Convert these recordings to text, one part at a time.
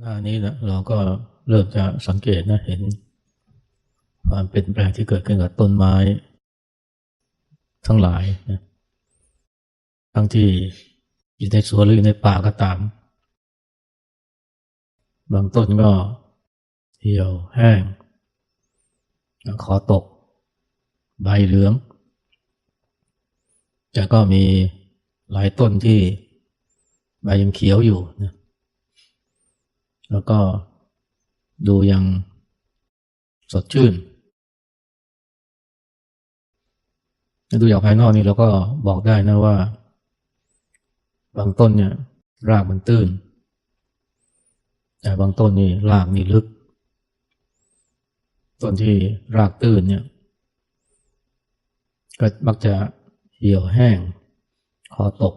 หน้านี้นะเราก็เริ่มจะสังเกตนะเห็น ความเปลี่ยนแปลงที่เกิดขึ้นกับต้นไม้ ทั้งหลายนะทั้งที่อยู่ในสวนหรืออยู่ในป่าก็ตาม บางต้นก็เหี่ยวแห้งขอตก ใบเหลือง แต่ก็มีหลายต้นที่ใบยังเขียวอยู่นะ แล้วก็ดูยังสดชื่น ดูอย่างภายนอกนี่เราก็บอกได้นะว่า บางต้นเนี่ย รากมันตื้น แต่บางต้นนี่รากนี่ลึก ต้นที่รากตื้นเนี่ย ก็มักจะเหี่ยวแห้ง คอตก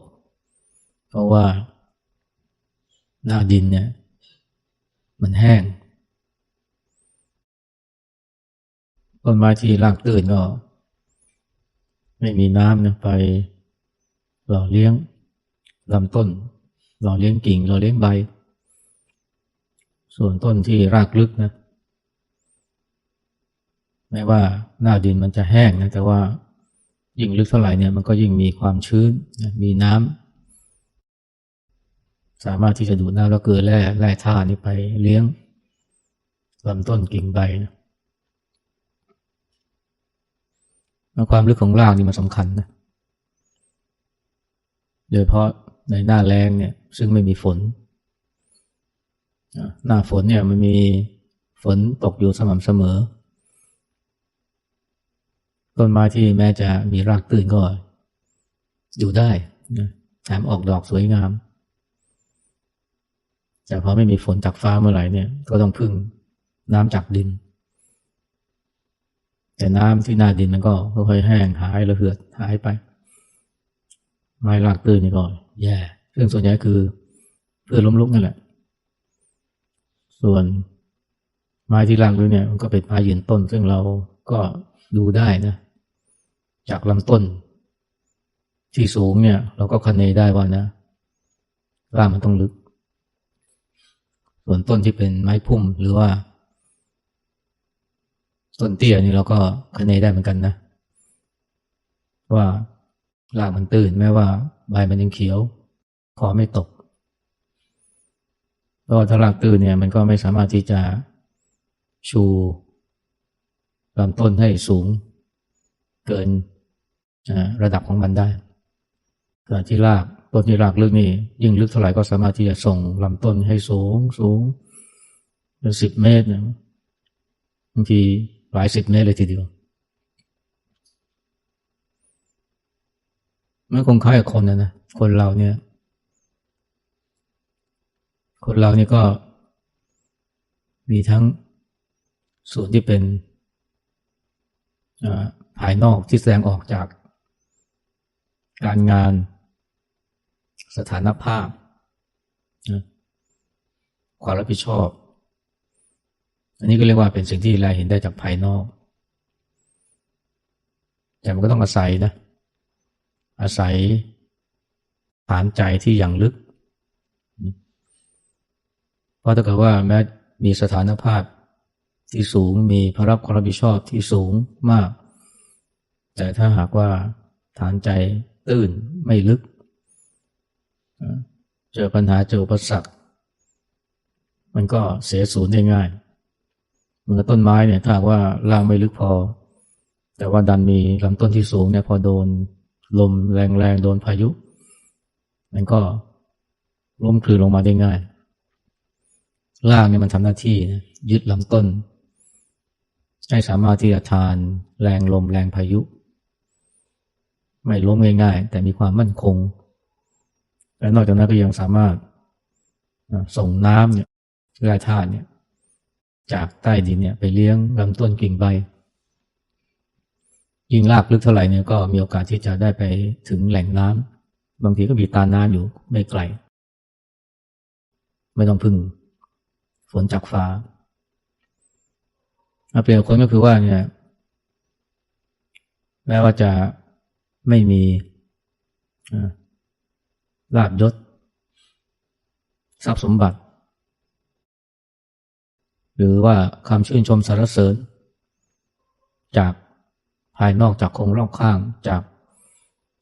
เพราะว่าหน้าดินเนี่ย มันแห้งต้นไม้ที่รากตื้นก็ ไม่มีน้ำนะไปหล่อเลี้ยงลำต้น หล่อเลี้ยงกิ่ง หล่อเลี้ยงใบ ส่วนต้นที่รากลึกนะแม้ว่าหน้าดินมันจะแห้งนะแต่ว่ายิ่งลึกเท่าไหร่เนี่ยมันก็ยิ่งมีความชื้นมีน้ำ สามารถที่จะดูดน้ำแล้วเกลือแร่แร่ธาตุนี้ไปเลี้ยงลำต้นกิ่งใบนะความลึกของรากนี่มันสำคัญนะโดยเพราะในหน้าแรงเนี่ยซึ่งไม่มีฝน หน้าฝนเนี่ยมันมีฝนตกอยู่สม่ำเสมอ ต้นไม้ที่แม้จะมีรากตื้นก็อยู่ได้แถมออกดอกสวยงาม แต่พอไม่มีฝนจากฟ้าเมื่อไหร่เนี่ย ก็ต้องพึ่งน้ำจากดิน แต่น้ำที่หน้าดินมันก็ค่อยๆแห้งหายระเหือดหายไป ไม้รากตื้นนี่ก็แย่ซึ่งส่วนใหญ่คือเพื่อล้มลุกนั่นแหละ ส่วนไม้ที่รากลึกเนี่ย มันก็เป็นไม้ยืนต้น ซึ่งเราก็ดูได้นะ จากลำต้น ที่สูงเนี่ย เราก็คันเนได้ว่านะรากมันต้องลึก ส่วนต้นที่เป็นไม้พุ่มหรือว่า ต้นเตี้ยนี่เราก็คันเนได้เหมือนกันนะ ว่ารากมันตื่นแม้ว่าใบมันยังเขียวคอไม่ตกเพราะถ้ารากตื่นเนี่ยมันก็ไม่สามารถที่จะชูลำต้นให้สูง เกินระดับของมันได้ขณะที่ราก ต้นที่รากลึกนี่ยิ่งลึกเท่าไหร่ก็สามารถที่จะส่งลำต้นให้สูงสูงเป็นสิบเมตรนะบางทีหลายสิบเมตรเลยทีเดียวมันคงคล้ายกับคนนะนะคนเราเนี่ย คนเราเนี่ยก็มีทั้งส่วนที่เป็นภายนอกที่แสดงออกจากการงาน สถานภาพความรับผิดชอบ อันนี้ก็เรียกว่าเป็นสิ่งที่แลเห็นได้จากภายนอก แต่มันก็ต้องอาศัยนะ อาศัยฐานใจที่อย่างลึก เพราะถ้าเกิดว่าแม้มีสถานภาพที่สูงมีภาระความรับผิดชอบที่สูงมาก แต่ถ้าหากว่าฐานใจตื้นไม่ลึก เจอปัญหาเจออุปสรรค มันก็เสียสูญได้ง่าย เหมือนต้นไม้เนี่ยถ้าว่าล่างไม่ลึกพอ แต่ว่าดันมีลำต้นที่สูงเนี่ยพอโดนลมแรงๆ โดนพายุ มันก็ล้มคลืนลงมาได้ง่ายล่างเนี่ยมันทำหน้าที่นะยึดลำต้น ให้สามารถที่จะทานแรงลมแรงพายุ ไม่ล้มง่ายๆ แต่มีความมั่นคง และนอกจากนั้นก็ยังสามารถส่งน้ำเนี่ยแร่ธาตุเนี่ยจากใต้ดินเนี่ยไปเลี้ยงลำต้นกิ่งใบ ยิ่งลากลึกเท่าไหร่เนี่ยก็มีโอกาสที่จะได้ไปถึงแหล่งน้ำบางทีก็มีตาน้ำอยู่ไม่ไกล ไม่ต้องพึ่งฝนจากฟ้าเปลี่ยนคนก็คือว่าเนี่ยแม้ว่าจะไม่มี ลาบยศ ทรัพย์สมบัติ หรือว่าคำชื่นชมสรรเสริญ จากภายนอกจากคนรอบข้างจาก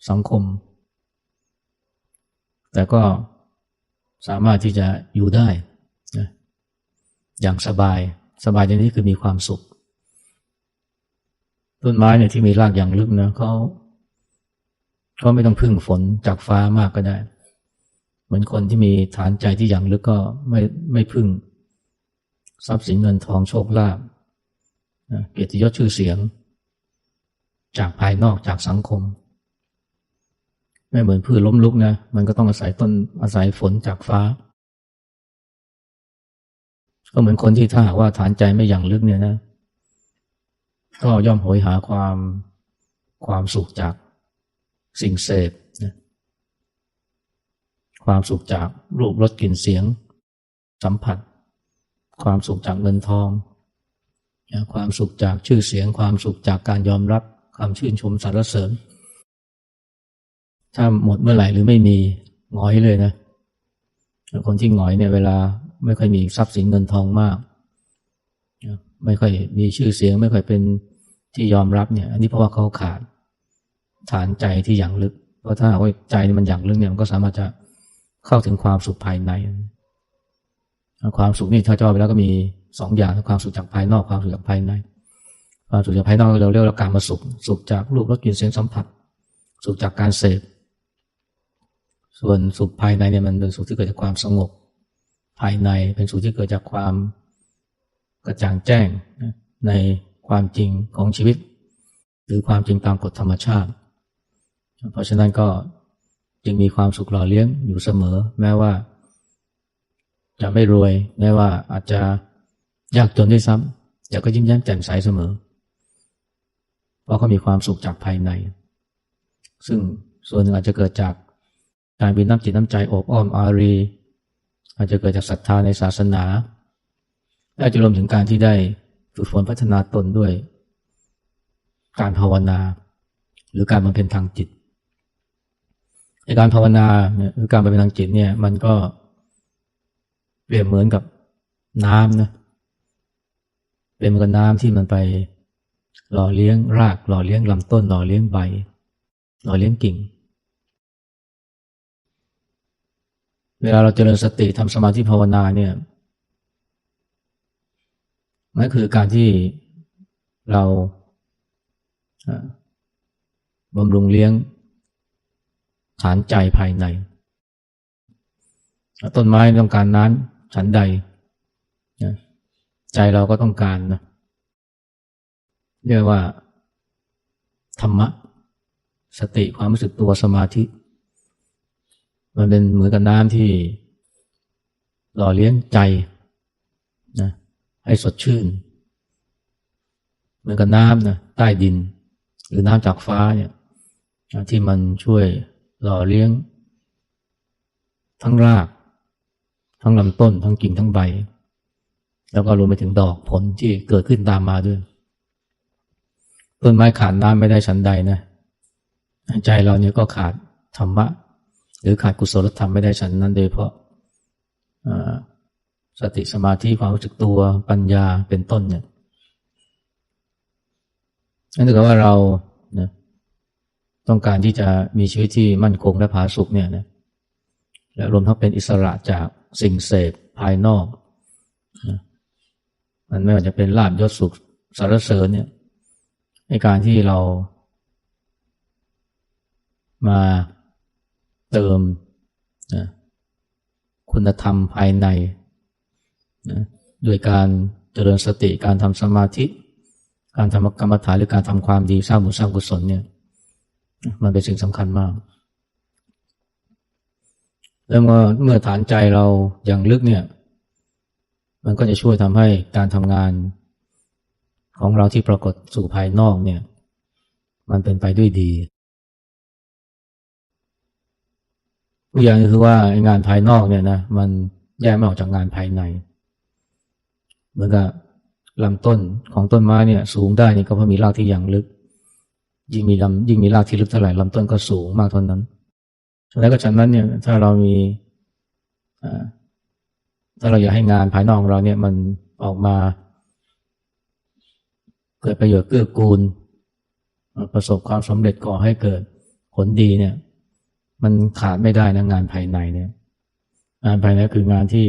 สังคม แต่ก็สามารถที่จะอยู่ได้นะอย่างสบายสบายในนี้คือมีความสุข ต้นไม้เนี่ยที่มีรากอย่างลึกนะเขาเขาไม่ต้องพึ่งฝนจากฟ้ามากก็ได้ เหมือนคนที่มีฐานใจที่อย่างลึกก็ไม่ไม่พึ่ง ทรัพย์สินเงินทองโชคลาภเกียรติยศชื่อเสียง จากภายนอกจากสังคม ไม่เหมือนพืชล้มลุกนะ มันก็ต้องอาศัยต้นอาศัยฝนจากฟ้า ก็เหมือนคนที่ถ้าหากว่าฐานใจไม่อย่างลึกเนี่ยนะ ก็ย่อมโหยหาความความสุขจากสิ่งเสพ ความสุขจากรูปรสกลิ่นเสียง สัมผัส ความสุขจากเงินทองความสุขจากชื่อเสียง ความสุขจากการยอมรับคำชื่นชมสรรเสริญ ถ้าหมดเมื่อไหร่หรือไม่มีหงอยเลยนะคนที่หงอยเนี่ยเวลาไม่ค่อยมีทรัพย์สินเงินทองมาก ไม่ค่อยมีชื่อเสียง ไม่ค่อยเป็นที่ยอมรับเนี่ย อันนี้เพราะว่าเขาขาดฐานใจที่อย่างลึก เพราะถ้าว่าใจมันอย่างลึกเนี่ยมันก็สามารถจะ เข้าถึงความสุขภายใน ความสุขนี่ถ้าจอไปแล้วก็มีสองอย่างความสุขจากภายนอกความสุขจากภายใน ความสุขจากภายนอกเราเรียกว่าการมาสุข สุขจากรูปรสกลิ่นเสียงสัมผัส สุขจากการเสพส่วนสุขภายในเนี่ยมันเป็นสุขที่เกิดจากความสงบ ภายในเป็นสุขที่เกิดจากความกระจ่างแจ้งในความจริงของชีวิต หรือความจริงตามกฎธรรมชาติ เพราะฉะนั้นก็ จึงมีความสุขหล่อเลี้ยงอยู่เสมอ แม้ว่า จะไม่รวย แม้ว่าอาจจะยากจนด้วยซ้ำแต่ก็ยิ้มแย้มแจ่มใสเสมอ เพราะเขามีความสุขจากภายใน ซึ่งส่วนหนึ่งอาจจะเกิดจากการมีน้ำจิตน้ำใจอบอ้อมอารี อาจจะเกิดจากศรัทธาในศาสนาอาจจะรวมถึงการที่ได้ฝึกฝนพัฒนาตนด้วย การภาวนา หรือการบำเพ็ญทางจิต การภาวนาหรือการไปเป็นทางจิตเนี่ย มันก็เปรียบเหมือนกับน้ำนะเป็นเหมือนกับน้ำที่มันไปหล่อเลี้ยงราก หล่อเลี้ยงลำต้น หล่อเลี้ยงใบ หล่อเลี้ยงกิ่ง เวลาเราเจริญสติทำสมาธิภาวนาเนี่ยนั่นคือการที่เราบำรุงเลี้ยง ฐานใจภายใน ต้นไม้ต้องการน้ำฉันใด ใจเราก็ต้องการนะเรียกว่า ธรรมะ สติความรู้สึกตัวสมาธิ มันเป็นเหมือนกับน้ำที่หล่อเลี้ยงใจนะให้สดชื่น เหมือนกับน้ำนะใต้ดิน หรือน้ำจากฟ้าเนี่ยที่มันช่วย หล่อเลี้ยง ทั้งราก ทั้งลำต้น ทั้งกิ่งทั้งใบ แล้วก็รวมไปถึงดอกผลที่เกิดขึ้นตามมาด้วย ต้นไม้ขาดน้ำไม่ได้ฉันใดนะใจเราเนี่ยก็ขาดธรรมะ หรือขาดกุศลธรรมไม่ได้ฉันนั้นโดยเพราะสติสมาธิความรู้สึกตัวปัญญาเป็นต้นเนี่ยนั่นถือว่าเรา ต้องการที่จะมีชีวิตที่มั่นคงและผาสุกเนี่ยนะและรวมทั้งเป็นอิสระจากสิ่งเสพภายนอกนะมันไม่ว่าจะเป็นลาบยศสุขสารเสริญเนี่ยในการที่เรามาเติมนะคุณธรรมภายในนะโดยการเจริญสติการทำสมาธิ การทำกรรมฐานหรือการทำความดีสร้างบุญสร้างกุศลเนี่ย มันเป็นสิ่งสำคัญมาก แล้วเมื่อเมื่อฐานใจเราอย่างลึกเนี่ย มันก็จะช่วยทำให้การทำงานของเราที่ปรากฏสู่ภายนอกเนี่ย มันเป็นไปด้วยดีอีกอย่างคือว่างานภายนอกเนี่ยนะมันแยกไม่ออกจากงานภายใน เหมือนกับลำต้นของต้นไม้เนี่ย สูงได้นี่ก็เพราะมีรากที่อย่างลึก ยิ่งมีลำยิ่งมีรากที่ลึกเท่าไหร่ลำต้นก็สูงมากเท่านั้น แล้วก็ฉะนั้นเนี่ยถ้าเรามีถ้าเราอยากให้งานภายนอกของเราเนี่ยมันออกมา เกิดประโยชน์เกื้อกูล ประสบความสำเร็จก่อให้เกิดผลดีเนี่ย มันขาดไม่ได้นะงานภายในเนี่ย งานภายในคืองานที่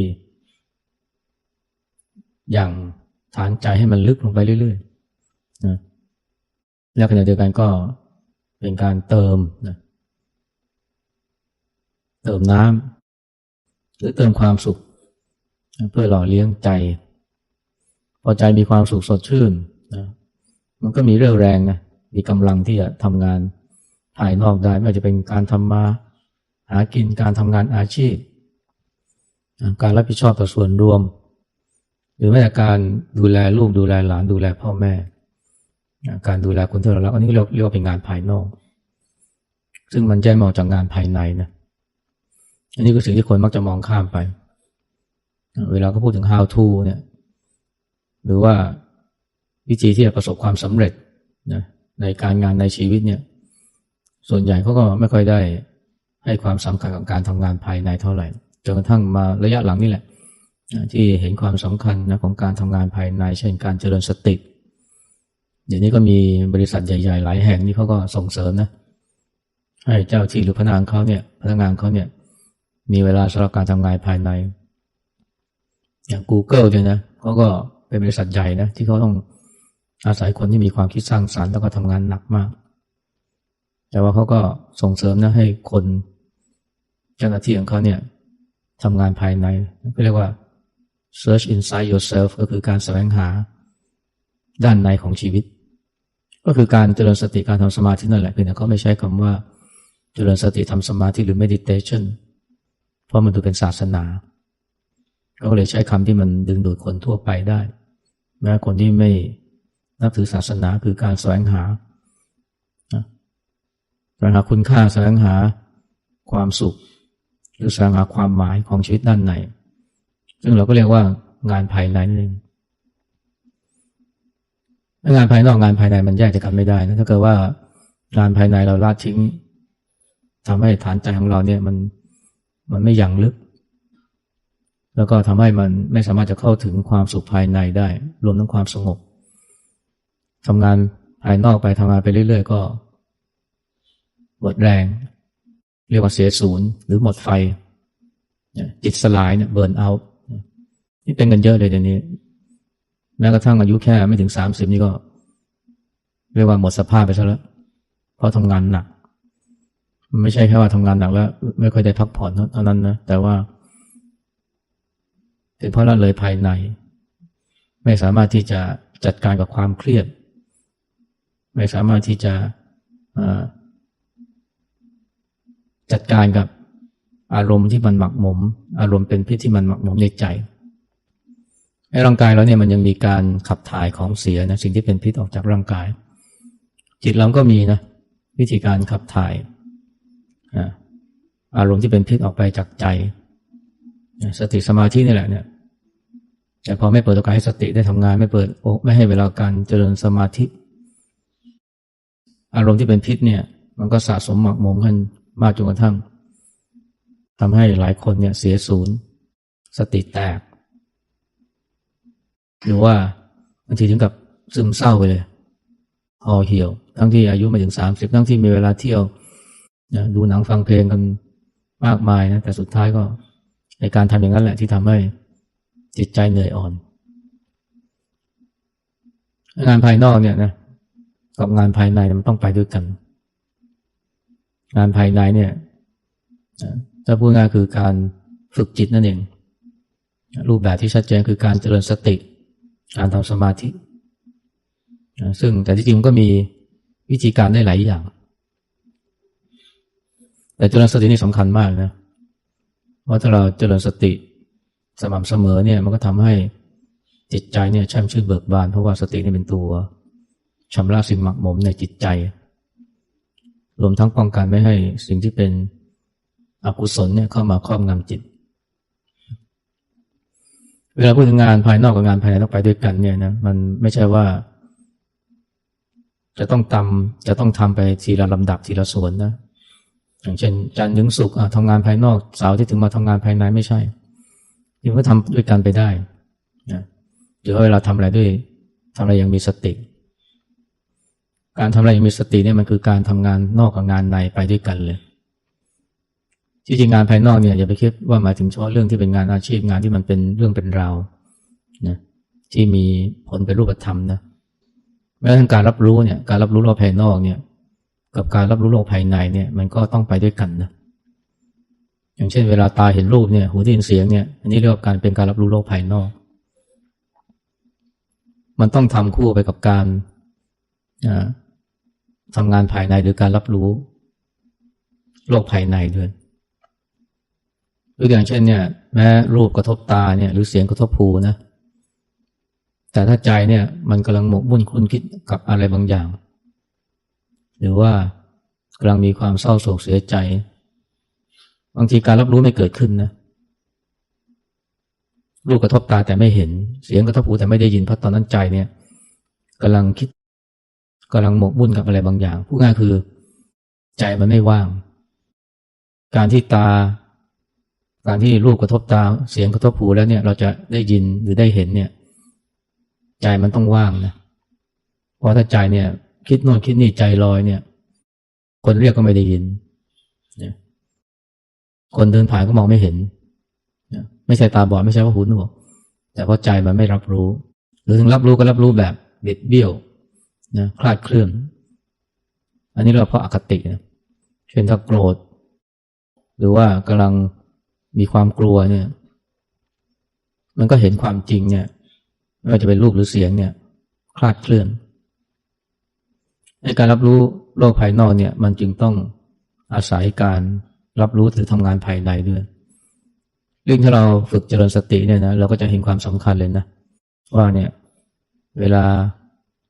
อย่างฐานใจให้มันลึกลงไปเรื่อยๆนะ แล้วขณะเดียวกันก็เป็นการเติมนะเติมน้ำหรือเติมความสุข เพื่อหล่อเลี้ยงใจ พอใจมีความสุขสดชื่นนะมันก็มีเรี่ยวแรงนะมีกำลังที่จะทำงานภายนอกได้ไม่ว่าจะเป็นการทำมา หากินการทำงานอาชีพ การรับผิดชอบต่อส่วนรวม หรือแม้แต่การดูแลลูกดูแลหลานดูแลพ่อแม่ การดูแลคนที่เรารักอันนี้เรียกเรียกว่าเป็นงานภายนอก ซึ่งมันแยกมองจากงานภายในนะอันนี้คือสิ่งที่คนมักจะมองข้ามไป เวลาก็พูดถึง how to เนี่ย หรือว่าวิธีที่จะประสบความสำเร็จนะในการงานในชีวิตเนี่ย ส่วนใหญ่เขาก็ไม่ค่อยได้ให้ความสำคัญกับการทำงานภายในเท่าไหร่จนกระทั่งมาระยะหลังนี่แหละ ที่เห็นความสำคัญนะของการทำงานภายใน เช่นการเจริญสติเดี๋ยวนี้ก็มีบริษัทใหญ่ๆ หลายแห่งนี่เขาก็ส่งเสริมนะให้เจ้าที่หรือพนักงานเขาเนี่ยพนักงานเขาเนี่ย มีเวลาสำหรับการทำงานภายใน อย่าง Google เนี่ยนะเขาก็เป็นบริษัทใหญ่นะที่เขาต้องอาศัยคนที่มีความคิดสร้างสารรค์แล้วก็ทำงานหนักมาก แต่ว่าเขาก็ส่งเสริมนะให้คนเจ้าหน้าที่ของเขาเนี่ยทำงานภายในก็เรียกว่า search inside yourself ก็คือการแสวงหา ด้านในของชีวิต ก็คือการเจริญสติการทำสมาธินั่นแหละเพียงแต่เขาไม่ใช้คำว่าเจริญสติทำสมาธิหรือ meditation เพราะมันดูเป็นศาสนาก็เลยใช้คำที่มันดึงดูดคนทั่วไปได้ แม้คนที่ไม่นับถือศาสนาคือการแสวงหาแสวงหาคุณค่าแสวงหาความสุข หรือแสวงหาความหมายของชีวิตด้านในซึ่งเราก็เรียกว่างานภายในนั่นเอง งานภายนอกงานภายในมันแยกจากกันไม่ได้นะถ้าเกิดว่างานภายในเราละทิ้งทำให้ฐานใจของเราเนี่ยมันมันไม่ยั่งลึก แล้วก็ทำให้มันไม่สามารถจะเข้าถึงความสุขภายในได้ รวมทั้งความสงบทำงานภายนอกไปทำงานไปเรื่อยๆ ก็หมดแรง เรียกว่าเสียศูนย์หรือหมดไฟจิตสลายเนี่ยเบิร์นเอานี่เป็นกันเยอะเลยเดี๋ยวนี้ แม้กระทั่งอายุแค่ไม่ถึงสามสิบนี่ก็ เรียกว่าหมดสภาพไปซะแล้ว เพราะทำงานหนัก ไม่ใช่แค่ว่าทำงานหนักแล้ว ไม่ค่อยได้พักผ่อนเท่านั้นนะ แต่ว่าเป็นเพราะละเลยภายใน ไม่สามารถที่จะจัดการกับความเครียด ไม่สามารถที่จะจัดการกับอารมณ์ที่มันหมักหมม อารมณ์เป็นพิษที่มันหมักหมมในใจ ในร่างกายเราเนี่ยมันยังมีการขับถ่ายของเสียนะสิ่งที่เป็นพิษออกจากร่างกาย จิตเราก็มีนะวิธีการขับถ่ายอารมณ์ที่เป็นพิษออกไปจากใจ สติสมาธินี่แหละเนี่ยแต่พอไม่เปิดโอกาสให้สติได้ทำงานไม่เปิดโอไม่ให้เวลาการเจริญสมาธิ อารมณ์ที่เป็นพิษเนี่ย มันก็สะสมหมักหมมกันมากจนกระทั่งทำให้หลายคนเนี่ยเสียศูนย์ สติแตก หรือว่าบางทีถึงกับซึมเศร้าไปเลยห่อเหี่ยว ทั้งที่อายุไม่ถึงสามสิบทั้งที่มีเวลาเที่ยวดูหนังฟังเพลงกันมากมายนะแต่สุดท้ายก็ในการทำอย่างนั้นแหละที่ทำให้จิตใจเหนื่อยอ่อน งานภายนอกเนี่ยนะกับงานภายในมันต้องไปด้วยกัน งานภายในเนี่ยถ้าพูดง่ายคือการฝึกจิตนั่นเอง รูปแบบที่ชัดเจนคือการเจริญสติ การทำสมาธิ ซึ่งแต่ที่จริงมันก็มีวิธีการได้หลายอย่าง แต่เจริญสตินี่สำคัญมากนะเพราะถ้าเราเจริญสติสม่ำเสมอเนี่ยมันก็ทำให้จิตใจเนี่ยแช่มชื่นเบิกบาน เพราะว่าสตินี่เป็นตัวชำระสิ่งหมักหมมในจิตใจ รวมทั้งป้องกันไม่ให้สิ่งที่เป็นอกุศลเนี่ยเข้ามาครอบงำจิต เวลาพูดถึงงานภายนอกกับงานภายในต้องไปด้วยกันเนี่ยนะมันไม่ใช่ว่า จะต้องทำจะต้องทำไปทีละลำดับทีละส่วนนะอย่างเช่นจันทร์ถึงศุกร์ทำงานภายนอกเสาร์ที่ถึงมาทำงานภายในไม่ใช่ที่ก็ทำด้วยกันไปได้นะหรือว่าเวลาทำอะไรด้วยทำอะไรอย่างมีสติ การทำอะไรอย่างมีสติเนี่ยมันคือการทำงานนอกกับงานในไปด้วยกันเลย ที่จริงงานภายนอกเนี่ยอย่าไปคิดว่าหมายถึงเฉพาะเรื่องที่เป็นงานอาชีพงานที่มันเป็นเรื่องเป็นราวนะที่มีผลเป็นรูปธรรมนะแม้กระทั่งการรับรู้เนี่ยการรับรู้โลกภายนอกเนี่ย กับการรับรู้โลกภายในเนี่ย มันก็ต้องไปด้วยกันนะอย่างเช่นเวลาตาเห็นรูปเนี่ยหูได้ยินเสียงเนี่ยอันนี้เรียกว่าการเป็นการรับรู้โลกภายนอก มันต้องทำคู่ไปกับการทำงานภายในหรือการรับรู้ โลกภายในด้วย หรืออย่างเช่นเนี่ย แม้รูปกระทบตาเนี่ยหรือเสียงกระทบหูนะ แต่ถ้าใจเนี่ย มันกำลังหมกมุ่นคุ้นคิดกับอะไรบางอย่าง หรือว่ากำลังมีความเศร้าโศกเสียใจ บางทีการรับรู้ไม่เกิดขึ้นนะรูปกระทบตาแต่ไม่เห็น เสียงกระทบหูแต่ไม่ได้ยินเพราะตอนนั้นใจเนี่ยกำลังคิดกำลังหมกมุ่นกับอะไรบางอย่างพูดง่ายคือ ใจมันไม่ว่าง การที่ตา การที่รูปกระทบตาเสียงกระทบหูแล้วเนี่ยเราจะได้ยินหรือได้เห็นเนี่ยใจมันต้องว่างนะเพราะถ้าใจเนี่ย คิดโน่นคิดนี่ใจลอยเนี่ย คนเรียกก็ไม่ได้ยินเนี่ยคนเดินผ่านก็มองไม่เห็น ไม่ใช่ตาบอดไม่ใช่ว่าหูหนวก แต่เพราะใจมันไม่รับรู้ หรือถึงรับรู้ก็รับรู้แบบเบ็ดเบี้ยวนะคลาดเคลื่อน อันนี้เราเพราะอคตินะเช่นถ้าโกรธ หรือว่ากำลัง มีความกลัวเนี่ย มันก็เห็นความจริงเนี่ยไม่ว่าจะเป็นรูปหรือเสียงเนี่ย คลาดเคลื่อน ในการรับรู้โลกภายนอกเนี่ย มันจึงต้องอาศัยการรับรู้หรือทำงานภายในด้วยเรื่องที่เราฝึกเจริญสติเนี่ยนะเราก็จะเห็นความสำคัญเลยนะว่าเนี่ย เวลา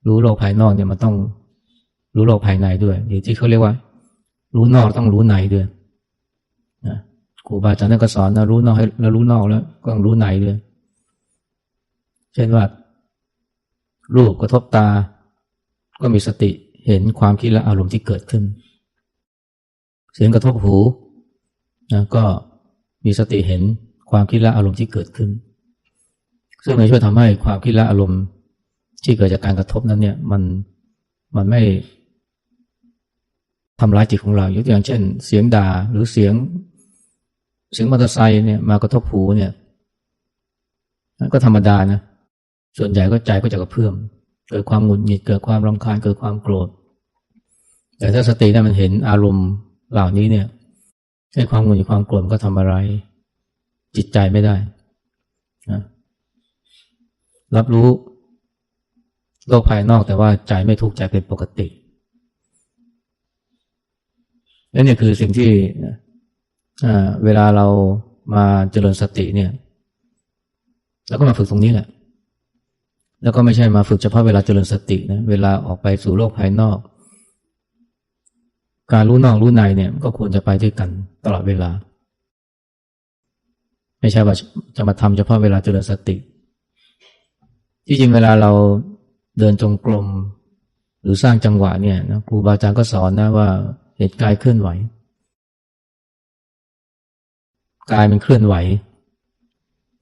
รู้โลกภายนอกเนี่ยมันต้องรู้โลกภายในด้วยหรือที่เขาเรียกว่า รู้นอกต้องรู้ในด้วย ครูบาอาจารย์ก็สอนนะรู้นอกให้แล้วรู้นอกแล้วก็ต้องรู้ในด้วย เช่นว่า รูปกระทบตา ก็มีสติเห็นความคิดและอารมณ์ที่เกิดขึ้น เสียงกระทบหูนะก็มีสติเห็นความคิดและอารมณ์ที่เกิดขึ้น ซึ่งมันช่วยทำให้ความคิดและอารมณ์ที่เกิดจากการกระทบนั้นเนี่ยมันมันไม่ทำร้ายจิตของเรายกตัวอย่างเช่น เสียงด่าหรือเสียง เสียงมอเตอร์ไซค์เนี่ยมากระทบหูเนี่ยก็ธรรมดานะ ส่วนใหญ่ก็ใจก็จะกระเพื่อม เกิดความหงุดหงิด เกิดความรำคาญ เกิดความโกรธ แต่ถ้าสตินั้นมันเห็นอารมณ์เหล่านี้เนี่ยให้ความหงุดหงิดความโกรธก็ทำอะไร จิตใจไม่ได้นะรับรู้โลกภายนอกแต่ว่าใจไม่ทุกข์ใจเป็นปกตินั่นเนี่ยคือสิ่งที่ เวลาเรามาเจริญสติเนี่ยแล้วก็มาฝึกตรงนี้แหละ แล้วก็ไม่ใช่มาฝึกเฉพาะเวลาเจริญสตินะ เวลาออกไปสู่โลกภายนอก การรู้นอกรู้ในเนี่ยก็ควรจะไปด้วยกันตลอดเวลา ไม่ใช่ว่าจะมาทำเฉพาะเวลาเจริญสติ ที่จริงเวลาเราเดินจงกรมหรือสร้างจังหวะเนี่ยนะครูบาอาจารย์ก็สอนนะว่าเหตุกายเคลื่อนไหว กายมันเคลื่อนไหว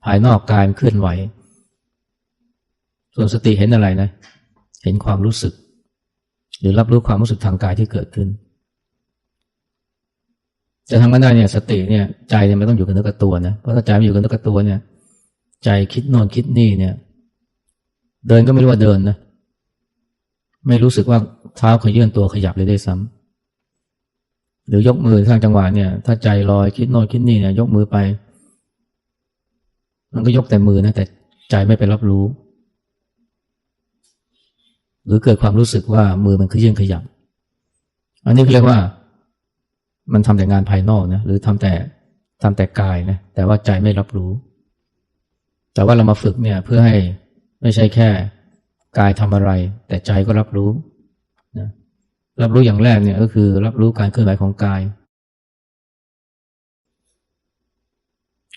ภายนอกกายมันเคลื่อนไหว ส่วนสติเห็นอะไรนะ เห็นความรู้สึก หรือรับรู้ความรู้สึกทางกายที่เกิดขึ้น จะทำกันได้เนี่ยสติเนี่ยใจเนี่ยไม่ต้องอยู่กับเนื้อกับตัวนะเพราะถ้าใจอยู่กับเนื้อกับตัวเนี่ย ใจคิดโน่นคิดนี่เนี่ย เดินก็ไม่รู้ว่าเดินนะไม่รู้สึกว่าเท้าขยื่นตัวขยับเลยได้ซ้ำ หรือยกมือสร้างจังหวะเนี่ย ถ้าใจลอยคิดโน่นคิดนี่เนี่ยยกมือไป มันก็ยกแต่มือนะแต่ใจไม่ไปรับรู้ หรือเกิดความรู้สึกว่ามือมันขยื่นขยับ อันนี้เรียกว่า มันทำแต่งานภายนอกนะหรือทำแต่ทำแต่กายนะแต่ว่าใจไม่รับรู้ แต่ว่าเรามาฝึกเนี่ยเพื่อให้ไม่ใช่แค่ กายทำอะไร แต่ใจก็รับรู้ รับรู้อย่างแรกเนี่ยก็คือ รับรู้การเคลื่อนไหวของกาย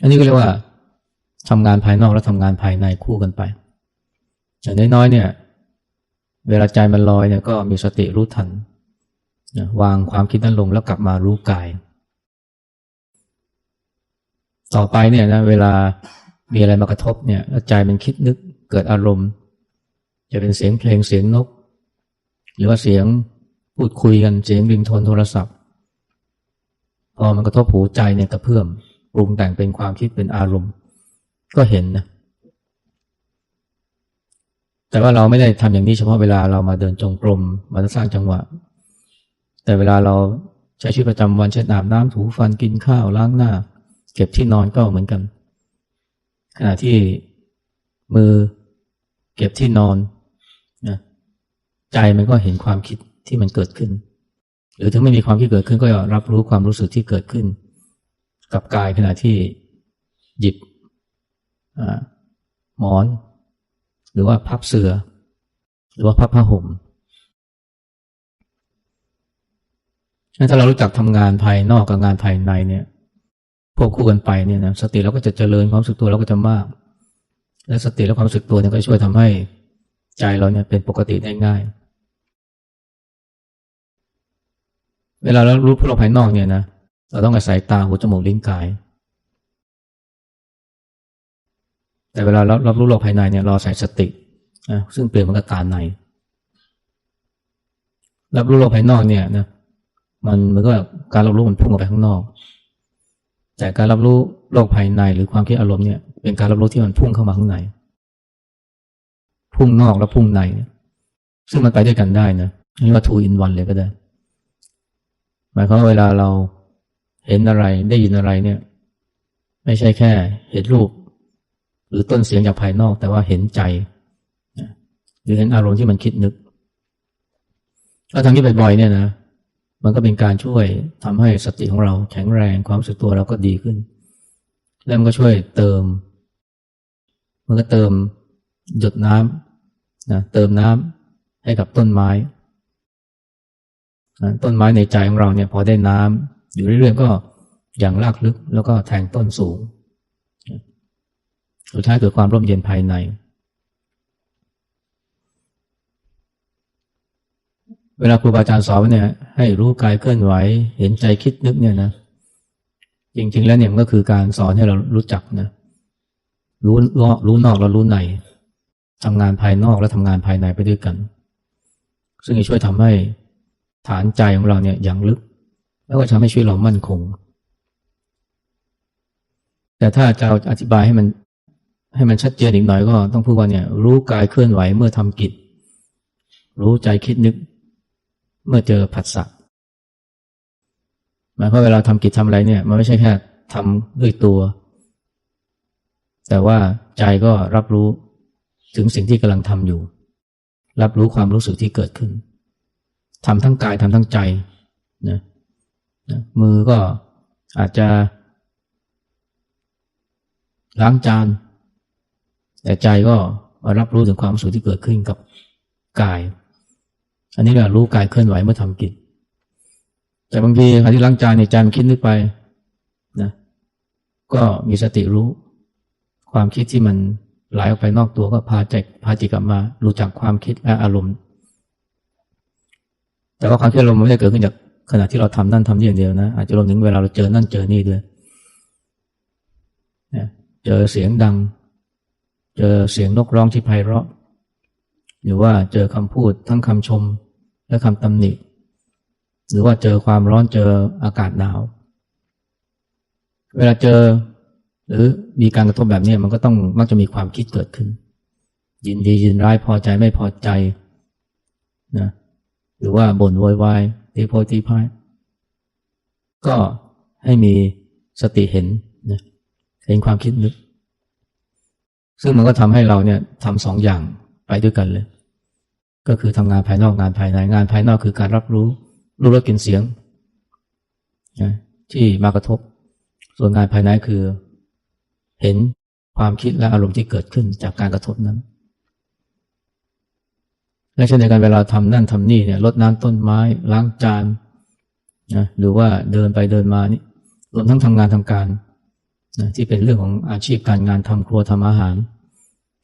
อันนี้ก็เรียกว่าทำงานภายนอกและทำงานภายในคู่กันไปอย่างน้อยๆเนี่ย เวลาใจมันลอยเนี่ยก็มีสติรู้ทันวางความคิดนั้นลงแล้วกลับมารู้กาย ต่อไปเนี่ยนะเวลามีอะไรมากระทบเนี่ยใจมันคิดนึกเกิดอารมณ์ จะเป็นเสียงเพลงเสียงนก หรือว่าเสียง พูดคุยกันเสียงริงโทนโทรศัพท์ พอมันกระทบหูใจเนี่ยกระเพื่อมปรุงแต่งเป็นความคิดเป็นอารมณ์ ก็เห็นนะ แต่ว่าเราไม่ได้ทำอย่างนี้เฉพาะเวลาเรามาเดินจงกรมมาสร้างจังหวะ แต่เวลาเราใช้ชีวิตประจำวันเช่นอาบน้ำถูฟันกินข้าวล้างหน้า เก็บที่นอนก็เหมือนกัน ขณะที่มือเก็บที่นอนนะใจมันก็เห็นความคิด ที่มันเกิดขึ้น หรือถ้าไม่มีความคิดเกิดขึ้นก็รับรู้ความรู้สึกที่เกิดขึ้น กับกายขณะที่หยิบหมอน หรือว่าพับเสือ หรือว่าพับผ้าห่มถ้าเรารู้จักทำงานภายนอกกับงานภายในเนี่ยควบคู่กันไปเนี่ยนะสติเราก็จะเจริญความรู้สึกตัวเราก็จะมาก และสติและความรู้สึกตัวเนี่ยก็ช่วยทำให้ใจเราเนี่ยเป็นปกติได้ง่าย เวลาเรารู้ผู้เราภายนอกเนี่ยนะเราต้องอาศัยตาหูจมูกลิ้นกาย แต่เวลาเรารับรู้โลกภายในเนี่ยเราใส่สตินะซึ่งเปลี่ยนมันกับตาในรับรู้โลกภายนอกเนี่ยนะมันมันก็การรับรู้มันพุ่งออกไปข้างนอก แต่การรับรู้โลกภายในหรือความคิดอารมณ์เนี่ยเป็นการรับรู้ที่มันพุ่งเข้ามาข้างใน พุ่งนอกและพุ่งใน ซึ่งมันไปด้วยกันได้นะเรียกว่า two in one เลยก็ได้ หมายความว่าเวลาเราเห็นอะไรได้ยินอะไรเนี่ย ไม่ใช่แค่เห็นรูป หรือต้นเสียงจากภายนอก แต่ว่าเห็นใจหรือเห็นอารมณ์ที่มันคิดนึกถ้าทำนี้บ่อยๆเนี่ยนะมันก็เป็นการช่วยทำให้สติของเราแข็งแรงความสึกตัวเราก็ดีขึ้น แล้วมันก็ช่วยเติม มันก็เติมหยดน้ำนะเติมน้ำให้กับต้นไม้ ต้นไม้ในใจของเราเนี่ยพอได้น้ำอยู่เรื่อยๆก็อย่างรากลึกแล้วก็แทงต้นสูงสุดท้ายเกิดความร่มเย็นภายใน เวลาครูบาอาจารย์สอนเนี่ย ให้รู้กายเคลื่อนไหว เห็นใจคิดนึกเนี่ยนะจริงๆแล้วเนี่ยมันก็คือการสอนให้เรารู้จักนะรู้รู้นอกแล้วรู้ในทำงานภายนอกและทำงานภายในไปด้วยกัน ซึ่งจะช่วยทำให้ ฐานใจของเราเนี่ยอย่างลึก แล้วก็ทำให้ชีวิตเรามั่นคง แต่ถ้าจะอธิบายให้มัน ให้มันชัดเจนอีกหน่อยก็ต้องพูดว่าเนี่ย รู้กายเคลื่อนไหวเมื่อทำกิจ รู้ใจคิดนึก เมื่อเจอผัสสะหมายความเวลาทำกิจทำอะไรเนี่ย มันไม่ใช่แค่ทำด้วยตัว แต่ว่าใจก็รับรู้ถึงสิ่งที่กำลังทำอยู่ รับรู้ความรู้สึกที่เกิดขึ้น ทำทั้งกายทำทั้งใจนะนะมือก็อาจจะ ล้างจาน แต่ใจก็รับรู้ถึงความสุขที่เกิดขึ้นกับกาย อันนี้เรารู้กายเคลื่อนไหวเมื่อทำกิจ แต่บางทีขณะที่ล้างจานในใจมันคิดนึกไปนะก็มีสติรู้ ความคิดที่มันไหลออกไปนอกตัวก็พาใจพาจิตกลับมา รู้จักความคิดและอารมณ์ แต่ว่าความเคิดอารมมันไม่ได้เกิดขึ้นจากขณะที่เราทำนั่นทำนี่อย่างเดียวนะอาจจะรวมถึงเวลาเราเจอนั่นเจอนี่ด้วยเจอเสียงดัง เจอเสียงนกร้องที่ไพเราะ หรือว่าเจอคำพูดทั้งคำชมและคำตำหนิ หรือว่าเจอความร้อนเจออากาศหนาว เวลาเจอ หรือมีการกระทบแบบนี้มันก็ต้องมักจะมีความคิดเกิดขึ้น ยินดียินร้ายพอใจไม่พอใจนะ หรือว่าบ่นโวยวายตีโพตีพายก็ให้มีสติเห็นนะเห็นความคิดนึก ซึ่งมันก็ทำให้เราเนี่ยทำสองอย่างไปด้วยกันเลย ก็คือทำงานภายนอกงานภายในงานภายนอกคือการรับรู้ รู้รสกลิ่นเสียงนะที่มากระทบ ส่วนงานภายในคือ เห็นความคิดและอารมณ์ที่เกิดขึ้นจากการกระทบนั้น และเช่นเดียวกันเวลาทำนั่นทำนี่เนี่ยลดน้ำต้นไม้ล้างจานนะหรือว่าเดินไปเดินมานี่รวมทั้งทำงานทำการนะที่เป็นเรื่องของอาชีพการงานทำครัวทำอาหาร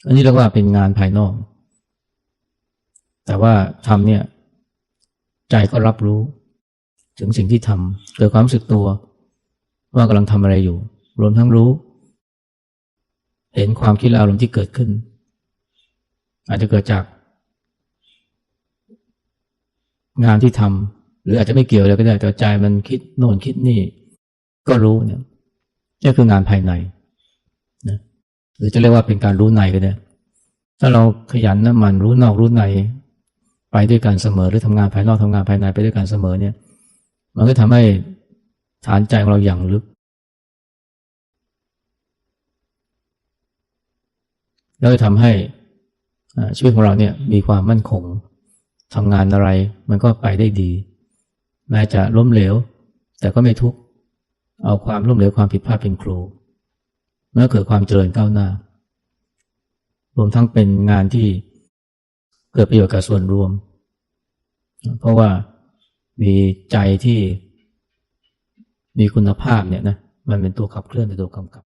อันนี้เรียกว่าเป็นงานภายนอก แต่ว่าทำเนี่ยใจก็รับรู้ถึงสิ่งที่ทำเกิดความรู้สึกตัว ว่ากำลังทำอะไรอยู่ รวมทั้งรู้ เห็นความคิดและอารมณ์ที่เกิดขึ้น อาจจะเกิดจาก งานที่ทำหรืออาจจะไม่เกี่ยวเลยก็ได้แต่ใจมันคิดโน่นคิดนี่ ก็รู้เนี่ยนี่คืองานภายในนะหรือจะเรียกว่าเป็นการรู้ในก็ได้ถ้าเราขยันนะมันรู้นอกรู้ใน ไปด้วยกันเสมอหรือทำงานภายนอกทำงานภายในไปด้วยกันเสมอเนี่ย มันก็ทำให้ฐานใจของเราอย่างลึก แล้วจะทำให้อ่าชีวิตของเราเนี่ยมีความมั่นคง ทำงานอะไร มันก็ไปได้ดี แม้จะล้มเหลว แต่ก็ไม่ทุกข์เอาความล้มเหลวความผิดพลาดเป็นครูเมื่อเกิดความเจริญก้าวหน้ารวมทั้งเป็นงานที่เกิดประโยชน์กับส่วนรวม เพราะว่ามีใจที่มีคุณภาพเนี่ยนะมันเป็นตัวขับเคลื่อนเป็นตัวกำกับ